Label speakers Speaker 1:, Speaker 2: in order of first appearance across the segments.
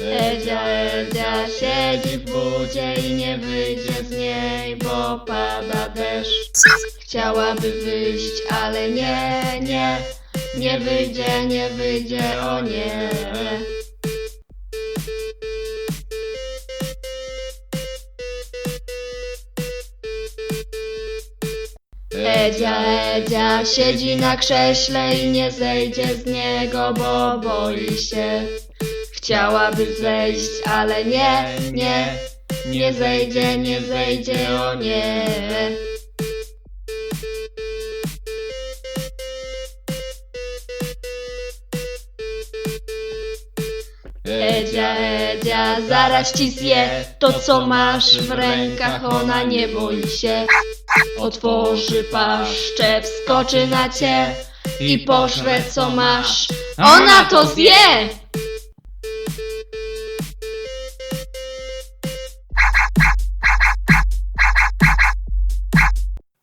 Speaker 1: Edzia, Edzia siedzi w budzie i nie wyjdzie z niej, bo pada deszcz. Chciałaby wyjść, ale nie, nie, nie wyjdzie, nie wyjdzie, o nie. Edzia, Edzia siedzi na krześle i nie zejdzie z niego, bo boi się. Chciałaby zejść, ale nie, nie, nie zejdzie, nie zejdzie, o nie. Edzia, Edzia, zaraz ci zje to, co masz w rękach, ona nie boi się. Otworzy paszczę, wskoczy na cię i pożre, co masz. Ona to zje!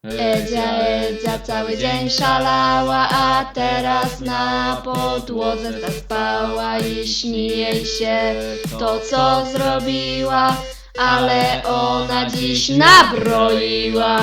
Speaker 1: Edzia, Edzia cały dzień szalała, a teraz na podłodze zaspała i śni jej się to, co zrobiła, ale ona dziś nabroiła.